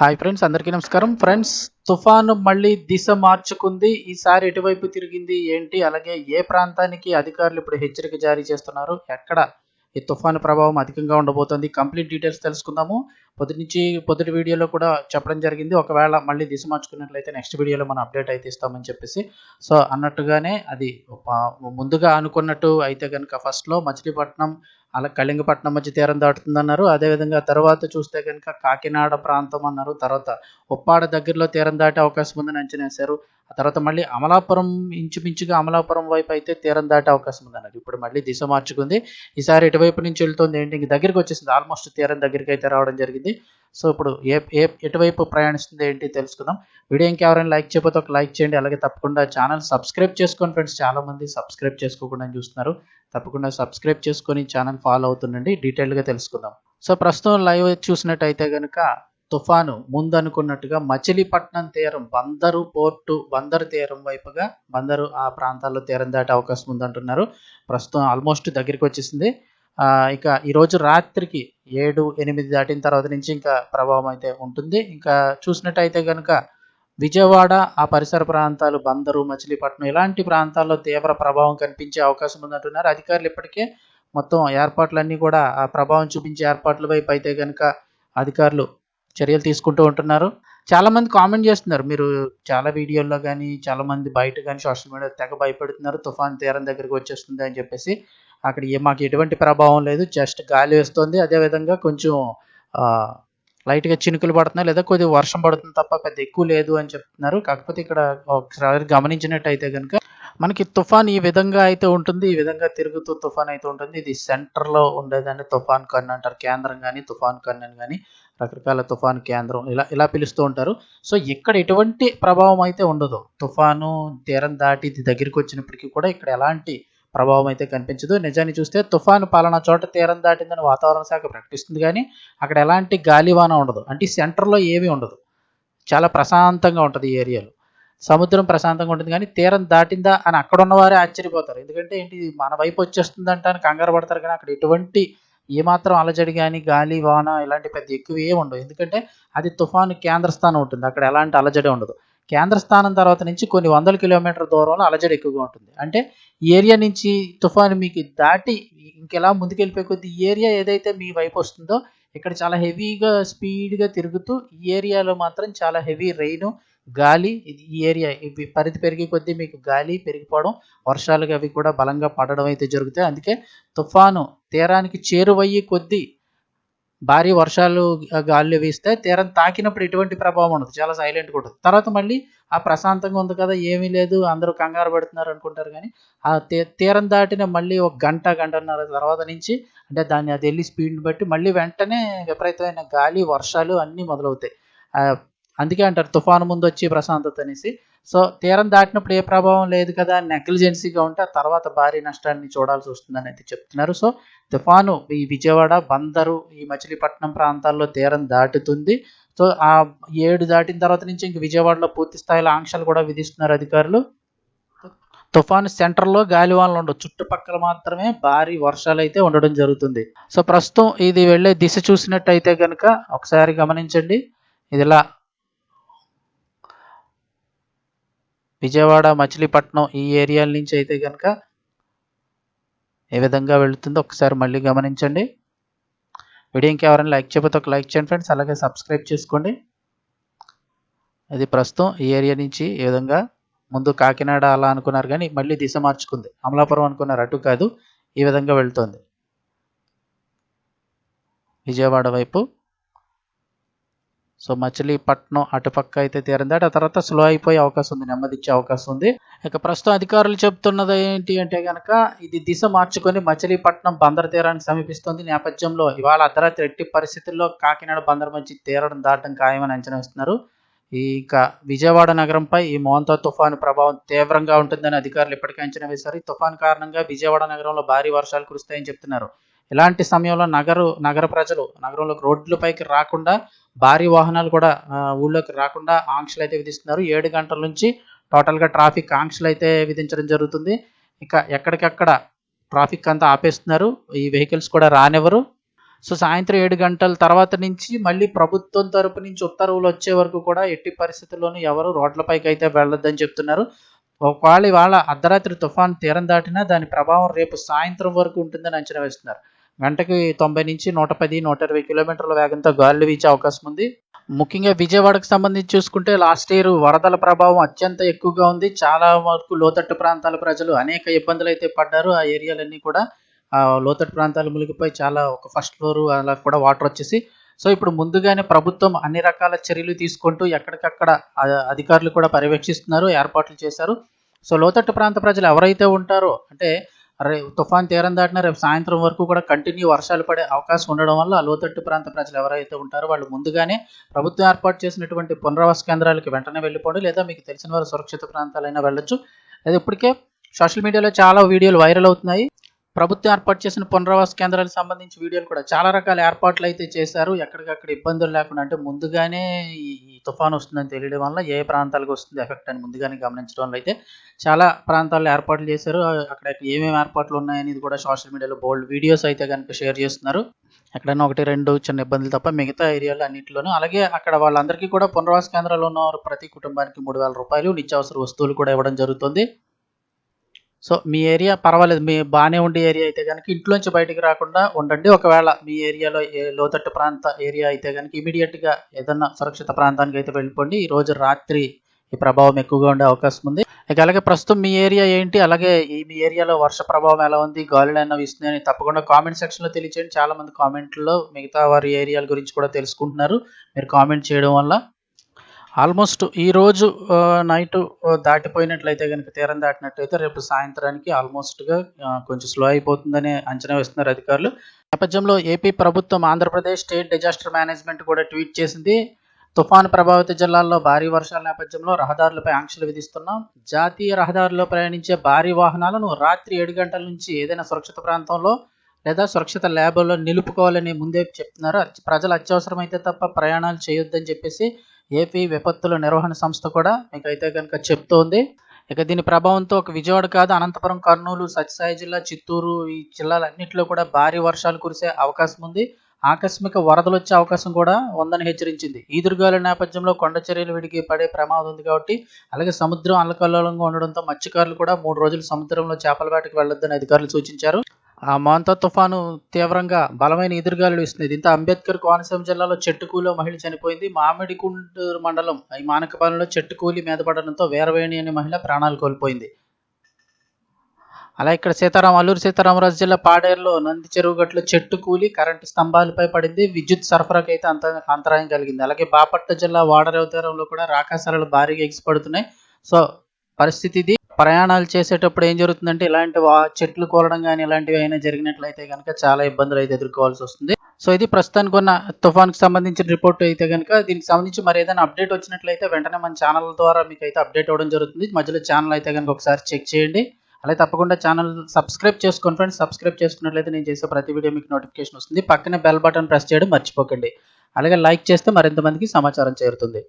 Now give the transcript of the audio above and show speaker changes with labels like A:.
A: Hi friends అందరికీ నమస్కారం. Friends తుఫాను మళ్ళీ దిశ మార్చుకుంది. ఈసారి ఎటువైపు తిరిగింది ఏంటి? అలాగే ఏ ప్రాంతానికి అధికారులు ఇప్పుడు హెచ్చరిక జారీ చేస్తున్నారు? ఎక్కడ ఈ తుఫాను ప్రభావం అధికంగా ఉండబోతోంది? కంప్లీట్ డీటెయిల్స్ తెలుసుకుందాము. పొద్దు నుంచి పొద్దుటి వీడియోలో కూడా చెప్పడం జరిగింది. ఒకవేళ మళ్ళీ దిశ మార్చుకున్నట్లయితే నెక్స్ట్ వీడియోలో మనం అప్డేట్ అయితే ఇస్తామని చెప్పేసి. సో అన్నట్టుగానే అది ముందుగా అనుకున్నట్టు అయితే కనుక ఫస్ట్లో మచిలీపట్నం అలా కళింగపట్నం మధ్య తీరం దాటుతుందన్నారు. అదేవిధంగా తర్వాత చూస్తే కనుక కాకినాడ ప్రాంతం అన్నారు. తర్వాత ఉప్పాడ దగ్గరలో తీరం దాటే అవకాశం ఉందని అంచనా వేశారు. ఆ తర్వాత మళ్ళీ అమలాపురం ఇంచుమించుగా అమలాపురం వైపు అయితే తీరం దాటే అవకాశం ఉందన్నారు. ఇప్పుడు మళ్ళీ దిశ మార్చుకుంది. ఈసారి ఎటువైపు నుంచి వెళ్తుంది ఏంటి? ఇంక దగ్గరికి వచ్చేసింది. ఆల్మోస్ట్ తీరం దగ్గరికి అయితే రావడం జరిగింది. సో ఇప్పుడు ఏ ఏ ఎటువైపు ప్రయాణిస్తుంది ఏంటి తెలుసుకుందాం. వీడియో ఇంకెవరైనా లైక్ చేయకపోతే ఒక లైక్ చేయండి. అలాగే తప్పకుండా ఛానల్ సబ్స్క్రైబ్ చేసుకోండి ఫ్రెండ్స్. చాలా మంది సబ్స్క్రైబ్ చేసుకోకుండా చూస్తున్నారు. తప్పకుండా సబ్స్క్రైబ్ చేసుకొని ఛానల్ ఫాలో అవుతుండండి. డీటెయిల్గా తెలుసుకుందాం. సో ప్రస్తుతం లైవ్ చూసినట్టయితే కనుక తుఫాను ముందు అనుకున్నట్టుగా మచిలీపట్నం తీరం బందరు పోర్టు బందరు తీరం వైపుగా బందరు ఆ ప్రాంతాల్లో తీరం దాటే అవకాశం ఉందంటున్నారు. ప్రస్తుతం ఆల్మోస్ట్ దగ్గరికి వచ్చేసింది. ఇక ఈరోజు రాత్రికి ఏడు ఎనిమిది దాటిన తర్వాత నుంచి ఇంకా ప్రభావం అయితే ఉంటుంది. ఇంకా చూసినట్టయితే కనుక విజయవాడ ఆ పరిసర ప్రాంతాలు బందరు మచిలీపట్నం ఇలాంటి ప్రాంతాల్లో తీవ్ర ప్రభావం కనిపించే అవకాశం ఉందంటున్నారు. అధికారులు ఇప్పటికే మొత్తం ఏర్పాట్లన్నీ కూడా ఆ ప్రభావం చూపించే ఏర్పాట్ల వైపు అయితే కనుక అధికారులు చర్యలు తీసుకుంటూ ఉంటున్నారు. చాలా మంది కామెంట్ చేస్తున్నారు. మీరు చాలా వీడియోల్లో కానీ చాలా మంది బయట కానీ సోషల్ మీడియా తెగ భయపెడుతున్నారు. తుఫాన్ తీరం దగ్గరికి వచ్చేస్తుంది అని చెప్పేసి అక్కడ ఏ మాకు ఎటువంటి ప్రభావం లేదు. జస్ట్ గాలి వేస్తుంది. అదేవిధంగా కొంచెం లైట్గా చినుకులు పడుతున్నాయి లేదా కొద్దిగా వర్షం పడుతుంది తప్ప పెద్ద ఎక్కువ లేదు అని చెప్తున్నారు. కాకపోతే ఇక్కడ ఒకసారి గమనించినట్టయితే కనుక మనకి తుఫాన్ ఈ విధంగా అయితే ఉంటుంది. ఈ విధంగా తిరుగుతూ తుఫాన్ అయితే ఉంటుంది. ఇది సెంటర్లో ఉండేదాన్ని తుఫాన్ కన్ను అంటారు. కేంద్రం కానీ తుఫాన్ కన్ను అని కానీ రకరకాల తుఫాన్ కేంద్రం ఇలా ఇలా పిలుస్తూ ఉంటారు. సో ఇక్కడ ఎటువంటి ప్రభావం అయితే ఉండదు. తుఫాను తీరం దాటి దగ్గరికి వచ్చినప్పటికీ కూడా ఇక్కడ ఎలాంటి ప్రభావం అయితే కనిపించదు. నిజాన్ని చూస్తే తుఫాను పాలన చోట తీరం దాటిందని వాతావరణ శాఖ ప్రకటిస్తుంది కానీ అక్కడ ఎలాంటి గాలివాన ఉండదు. అంటే సెంటర్లో ఏమీ ఉండదు. చాలా ప్రశాంతంగా ఉంటుంది ఈ ఏరియాలో. సముద్రం ప్రశాంతంగా ఉంటుంది కానీ తీరం దాటిందా అని అక్కడ ఉన్నవారే ఆశ్చర్యపోతారు. ఎందుకంటే ఏంటి? మన వైపు వచ్చేస్తుందంటే అని కంగారు పడతారు కానీ అక్కడ ఎటువంటి ఏమాత్రం అలజడి కానీ గాలి వాన ఇలాంటి పెద్ద ఎక్కువ ఏమి ఉండవు. ఎందుకంటే అది తుఫాను కేంద్ర స్థానం ఉంటుంది. అక్కడ ఎలాంటి అలజడి ఉండదు. కేంద్ర స్థానం తర్వాత నుంచి కొన్ని వందల కిలోమీటర్ల దూరంలో అలజడి ఎక్కువగా ఉంటుంది. అంటే ఏరియా నుంచి తుఫాను మీకు దాటి ఇంకెలా ముందుకెళ్ళిపోయే కొద్ది ఏరియా ఏదైతే మీ వైపు వస్తుందో ఇక్కడ చాలా హెవీగా స్పీడ్గా తిరుగుతూ ఈ ఏరియాలో మాత్రం చాలా హెవీ రెయిన్ గాలి ఇది ఈ ఏరియా ఇవి పరిధి పెరిగే కొద్దీ మీకు గాలి పెరిగిపోవడం వర్షాలు అవి కూడా బలంగా పడడం అయితే జరుగుతాయి. అందుకే తుఫాను తీరానికి చేరువయ్యే కొద్దీ భారీ వర్షాలు ఆ, గాలులు వీస్తే తీరం తాకినప్పుడు ఎటువంటి ప్రభావం ఉండదు. చాలా సైలెంట్గా ఉంటుంది. తర్వాత మళ్ళీ ఆ ప్రశాంతంగా ఉంది కదా ఏమీ లేదు అందరూ కంగారు పడుతున్నారు అనుకుంటారు కానీ ఆ తీ తీరం దాటిన మళ్ళీ ఒక గంట గంటన్నర తర్వాత నుంచి అంటే దాన్ని అది వెళ్ళి స్పీడ్ని బట్టి మళ్ళీ వెంటనే విపరీతమైన గాలి వర్షాలు అన్నీ మొదలవుతాయి. అందుకే అంటారు తుఫాను ముందు వచ్చి ప్రశాంతత అనేసి. సో తీరం దాటినప్పుడు ఏ ప్రభావం లేదు కదా నెగ్లిజెన్సీగా ఉంటే ఆ తర్వాత భారీ నష్టాన్ని చూడాల్సి వస్తుందని అయితే చెప్తున్నారు. సో తుఫాను ఈ విజయవాడ బందరు ఈ మచిలీపట్నం ప్రాంతాల్లో తీరం దాటుతుంది. సో ఆ ఏడు దాటిన తర్వాత నుంచి ఇంక విజయవాడలో పూర్తి స్థాయిలో ఆంక్షలు కూడా విధిస్తున్నారు అధికారులు. తుఫాను సెంటర్లో గాలివానలు ఉండవు. చుట్టుపక్కల మాత్రమే భారీ వర్షాలు అయితే ఉండడం జరుగుతుంది. సో ప్రస్తుతం ఇది వెళ్ళే దిశ చూసినట్టయితే కనుక ఒకసారి గమనించండి. ఇది ఇలా విజయవాడ మచిలీపట్నం ఈ ఏరియాల నుంచి అయితే కనుక ఏ విధంగా వెళుతుందో ఒకసారి మళ్ళీ గమనించండి. వీడియో ఇంకెవరైనా లైక్ చేయకపోతే ఒక లైక్ చేయండి ఫ్రెండ్స్ అలాగే సబ్స్క్రైబ్ చేసుకోండి. అది ప్రస్తుతం ఈ ఏరియా నుంచి ఏ విధంగా ముందు కాకినాడ అలా అనుకున్నారు కానీ మళ్ళీ దిశ మార్చుకుంది. అమలాపురం అనుకున్నారు అటు కాదు ఈ విధంగా వెళ్తోంది. విజయవాడ వైపు సో మచిలీపట్నం అటుపక్క అయితే తీరింది. ఆ తర్వాత స్లో అయిపోయే అవకాశం ఉంది నెమ్మది ఇచ్చే అవకాశం ఉంది. ఇక ప్రస్తుతం అధికారులు చెప్తున్నది ఏంటి అంటే కనుక ఇది దిశ మార్చుకొని మచిలీపట్నం బందర్ తీరానికి సమీపిస్తుంది. నేపథ్యంలో ఇవాళ అర్ధరాత్రి ఎట్టి పరిస్థితుల్లో కాకినాడ బందర్ మధ్య తీరడం దాటం ఖాయమని అంచనా వేస్తున్నారు. ఇక విజయవాడ నగరంపై ఈ మోంతా తుఫాను ప్రభావం తీవ్రంగా ఉంటుందని అధికారులు ఇప్పటికే అంచనా వేశారు. ఈ తుఫాను కారణంగా విజయవాడ నగరంలో భారీ వర్షాలు కురుస్తాయని చెప్తున్నారు. ఇలాంటి సమయంలో నగరు నగర ప్రజలు నగరంలోకి రోడ్లపైకి రాకుండా భారీ వాహనాలు కూడా ఊళ్ళోకి రాకుండా ఆంక్షలు అయితే విధిస్తున్నారు. ఏడు గంటల నుంచి టోటల్గా ట్రాఫిక్ ఆంక్షలు అయితే విధించడం జరుగుతుంది. ఇక ఎక్కడికక్కడ ట్రాఫిక్ అంతా ఆపేస్తున్నారు. ఈ వెహికల్స్ కూడా రానివ్వరు. సో సాయంత్రం ఏడు గంటల తర్వాత నుంచి మళ్ళీ ప్రభుత్వం తరపు నుంచి ఉత్తర్వులు వచ్చే వరకు కూడా ఎట్టి పరిస్థితుల్లోనూ ఎవరు రోడ్లపైకి అయితే వెళ్ళొద్దని చెప్తున్నారు. ఒకవేళ ఇవాళ అర్ధరాత్రి తుఫాన్ తీరం దాటినా దాని ప్రభావం రేపు సాయంత్రం వరకు ఉంటుందని అంచనా వేస్తున్నారు. గంటకి తొంభై నుంచి నూట పది నూట ఇరవై కిలోమీటర్ల వేగంతో గాలులు వీచే అవకాశం ఉంది. ముఖ్యంగా విజయవాడకు సంబంధించి చూసుకుంటే లాస్ట్ ఇయర్ వరదల ప్రభావం అత్యంత ఎక్కువగా ఉంది. చాలా వరకు లోతట్టు ప్రాంతాల ప్రజలు అనేక ఇబ్బందులు అయితే పడ్డారు. ఆ ఏరియాలన్నీ కూడా ఆ లోతట్టు ప్రాంతాలు మునిగిపోయి చాలా ఒక ఫస్ట్ ఫ్లోర్ అలా కూడా వాటర్ వచ్చేసి. సో ఇప్పుడు ముందుగానే ప్రభుత్వం అన్ని రకాల చర్యలు తీసుకుంటూ ఎక్కడికక్కడ అధికారులు కూడా పర్యవేక్షిస్తున్నారు ఏర్పాట్లు చేశారు. సో లోతట్టు ప్రాంత ప్రజలు ఎవరైతే ఉంటారో అంటే రే తుఫాన్ తీరం దాటిన రేపు సాయంత్రం వరకు కూడా కంటిన్యూ వర్షాలు పడే అవకాశం ఉండడం వల్ల లోతట్టు ప్రాంత ప్రజలు ఎవరైతే ఉంటారో వాళ్ళు ముందుగానే ప్రభుత్వం ఏర్పాటు చేసినటువంటి పునరావాస కేంద్రాలకు వెంటనే వెళ్ళిపోండి లేదా మీకు తెలిసిన వారు సురక్షిత ప్రాంతాలైనా వెళ్ళొచ్చు. లేదా ఇప్పటికే సోషల్ మీడియాలో చాలా వీడియోలు వైరల్ అవుతున్నాయి. ప్రభుత్వం ఏర్పాటు చేసిన పునరావాస కేంద్రాలకు సంబంధించి వీడియోలు కూడా చాలా రకాల ఏర్పాట్లు అయితే చేశారు. ఎక్కడికక్కడ ఇబ్బందులు లేకుండా అంటే ముందుగానే ఈ తుఫాన్ వస్తుందని తెలియడం వల్ల ఏ ప్రాంతాలకు వస్తుంది ఎఫెక్ట్ అని ముందుగానే గమనించడం వల్ల అయితే చాలా ప్రాంతాల్లో ఏర్పాట్లు చేశారు. అక్కడ ఏమేమి ఏర్పాట్లు ఉన్నాయనేది కూడా సోషల్ మీడియాలో బోల్డ్ వీడియోస్ అయితే కనుక షేర్ చేస్తున్నారు. ఎక్కడైనా ఒకటి రెండు చిన్న ఇబ్బందులు తప్ప మిగతా ఏరియాలో అన్నింటిలోనూ. అలాగే అక్కడ వాళ్ళందరికీ కూడా పునరావాస కేంద్రాలు ఉన్నవారు ప్రతి కుటుంబానికి మూడు వేల రూపాయలు నిత్యావసర వస్తువులు కూడా ఇవ్వడం జరుగుతుంది. సో మీ ఏరియా పర్వాలేదు. మీ బాగానే ఉండే ఏరియా అయితే కనుక ఇంట్లోంచి బయటికి రాకుండా ఉండండి. ఒకవేళ మీ ఏరియాలో ఏ లోతట్టు ప్రాంత ఏరియా అయితే కనుక ఇమీడియట్గా ఏదన్నా సురక్షిత ప్రాంతానికి అయితే వెళ్ళిపోండి. ఈ రోజు రాత్రి ఈ ప్రభావం ఎక్కువగా ఉండే అవకాశం ఉంది. ఇక అలాగే ప్రస్తుతం మీ ఏరియా ఏంటి? అలాగే ఈ మీ ఏరియాలో వర్ష ప్రభావం ఎలా ఉంది? గాలులు ఏమైనా వీస్తున్నాయని తప్పకుండా కామెంట్ సెక్షన్లో తెలియచేయండి. చాలామంది కామెంట్లో మిగతా వారి ఏరియాల గురించి కూడా తెలుసుకుంటున్నారు. మీరు కామెంట్ చేయడం వల్ల ఆల్మోస్ట్ ఈరోజు నైట్ దాటిపోయినట్లయితే కనుక తీరం దాటినట్లయితే రేపు సాయంత్రానికి ఆల్మోస్ట్గా కొంచెం స్లో అయిపోతుందని అంచనా వేస్తున్నారు అధికారులు. నేపథ్యంలో ఏపీ ప్రభుత్వం ఆంధ్రప్రదేశ్ స్టేట్ డిజాస్టర్ మేనేజ్మెంట్ కూడా ట్వీట్ చేసింది. తుఫాను ప్రభావిత జిల్లాల్లో భారీ వర్షాల నేపథ్యంలో రహదారులపై ఆంక్షలు విధిస్తున్నాం. జాతీయ రహదారుల్లో ప్రయాణించే భారీ వాహనాలను రాత్రి ఏడు గంటల నుంచి ఏదైనా సురక్షిత ప్రాంతంలో లేదా సురక్షిత ల్యాబ్లో నిలుపుకోవాలని ముందే చెప్తున్నారు. ప్రజలు అత్యవసరమైతే తప్ప ప్రయాణాలు చేయొద్దని చెప్పేసి ఏపీ విపత్తుల నిర్వహణ సంస్థ కూడా మీకు అయితే కనుక చెప్తోంది. ఇక దీని ప్రభావంతో ఒక విజయవాడ కాదు అనంతపురం కర్నూలు సత్యసాయి జిల్లా చిత్తూరు ఈ జిల్లాలన్నింటిలో కూడా భారీ వర్షాలు కురిసే అవకాశం ఉంది. ఆకస్మిక వరదలు వచ్చే అవకాశం కూడా ఉందని హెచ్చరించింది. ఈదురుగాల నేపథ్యంలో కొండ చర్యలు విడిగి పడే ప్రమాదం ఉంది కాబట్టి అలాగే సముద్రం అల్లకల్లోలంగా ఉండడంతో మత్స్యకారులు కూడా మూడు రోజులు సముద్రంలో చేపల వేటకు వెళ్ళొద్దని అధికారులు సూచించారు. ఆ మాంతా తుఫాను తీవ్రంగా బలమైన ఎదురుగాలు ఇస్తుంది దీంతో అంబేద్కర్ కోనసీమ జిల్లాలో చెట్టుకూలో మహిళ చనిపోయింది. మామిడికుంటూరు మండలం ఈ మానకపాలెంలో చెట్టుకూలి మీద పడడంతో వీరవేణి అనే మహిళ ప్రాణాలు కోల్పోయింది. అలా ఇక్కడ సీతారాం అల్లూరు సీతారామరాజు జిల్లా పాడేరులో నంది చెరువు గట్లో చెట్టు కూలి కరెంటు స్తంభాలపై పడింది. విద్యుత్ సరఫరాకు అయితే అంత అంతరాయం కలిగింది. అలాగే బాపట్ల జిల్లా వాడరేవతారంలో కూడా రాకాశాలలు భారీగా ఎగిసిపడుతున్నాయి. సో పరిస్థితి ఇది. ప్రయాణాలు చేసేటప్పుడు ఏం జరుగుతుందంటే ఇలాంటి వా- చెట్లు కూలడం కానీ ఇలాంటివి అయినా జరిగినట్లయితే కనుక చాలా ఇబ్బందులు అయితే ఎదుర్కోవాల్సి వస్తుంది. సో ఇది ప్రస్తుతానికి ఉన్న తుఫాన్కి సంబంధించిన రిపోర్ట్ అయితే కనుక దీనికి సంబంధించి మరి ఏదైనా అప్డేట్ వచ్చినట్లయితే వెంటనే మన ఛానల్ ద్వారా మీకు అయితే అప్డేట్ అవ్వడం జరుగుతుంది. మధ్యలో ఛానల్ అయితే కనుక ఒకసారి చెక్ చేయండి. అలాగే తప్పకుండా ఛానల్ సబ్స్క్రైబ్ చేసుకోండి ఫ్రెండ్స్. సబ్స్క్రైబ్ చేసుకున్నట్లయితే నేను చేసే ప్రతి వీడియో మీకు నోటిఫికేషన్ వస్తుంది. పక్కనే బెల్ బటన్ ప్రెస్ చేయడం మర్చిపోకండి. అలాగే లైక్ చేస్తే మరింత మందికి సమాచారం చేరుతుంది.